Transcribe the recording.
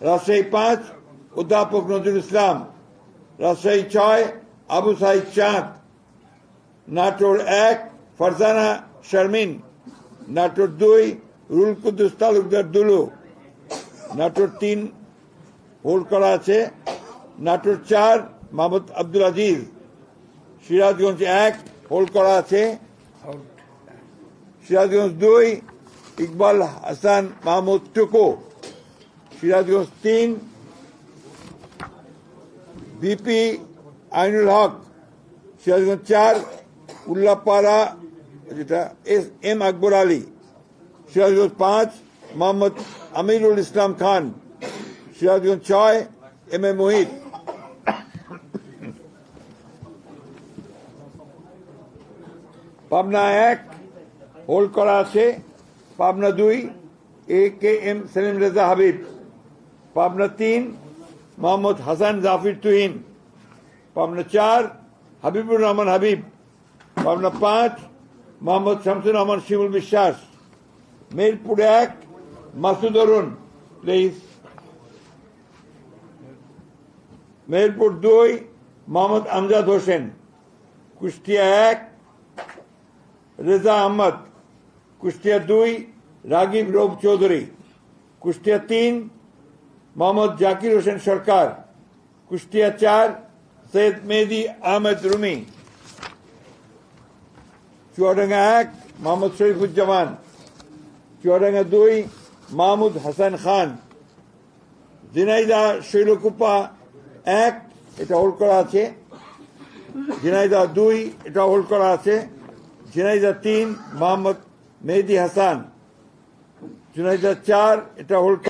রাজশাহী পাঁচ অধ্যাপক নজরুল ইসলাম। রাজশাহী ছয়, আবু সাইদ চাঁদ। নাটোর এক, ফারজানা শারমিন। নাটোর দুই, রুল কুদ্দুস তালুকদার দুলু। নাটোর তিন হোল্ড করা আছে। নাটোর চার, মাহমুদ আব্দুল আজিজ। সিরাজগঞ্জ এক হোল্ড করা আছে। সিরাজগঞ্জ দুই, ইকবাল হাসান মাহমুদ টুকু। সিরাজগঞ্জ তিন বিপি আইনুল হক সিরাজগঞ্জ চার উল্লাপাড়া যেটা এস এম আকবর আলী সিরাজগঞ্জ পাঁচ মোহাম্মদ আমিরুল ইসলাম খান সিরাজগঞ্জ ছয় এম এ মোহিত পাবনা এক হোল্ড করা আছে পাবনা দুই A K M Selim Reza Habib Pabna তিন, মোহাম্মদ হাসান জাফির তুহিন। পাবনা চার, হাবিবুর রহমান হাবিব। পাবনা পাঁচ, মোহাম্মদ শামসুর রহমান শিমুল বিশ্বাস। মিরপুর এক, মাসুদ অরুণ প্লিজ মেহেরপুর দুই, মোহাম্মদ আমজাদ হোসেন। কুষ্টিয়া এক, রেজা আহমদ। কুষ্টিয়া দুই, রাগিব রৌফ চৌধুরী। কুষ্টিয়া তিন মোহাম্মদ জাকির হোসেন সরকার, কুষ্টিয়া চার, সৈয়দ মেহেদি আহমেদ রুমি। চুয়াডাঙ্গা এক, মোহাম্মদ শরীফুজ্জামান। চুয়াডাঙ্গা দুই, মাহমুদ হাসান খান। ঝিনাইদা শৈলকুপা এক, এটা হোল্ড করা আছে। ঝিনাইদা দুই, এটা হোল্ড করা আছে। ঝিনাইদা তিন, মোহাম্মদ মেহেদি হাসান। ঝিনাইদা চার, এটা হোল্ড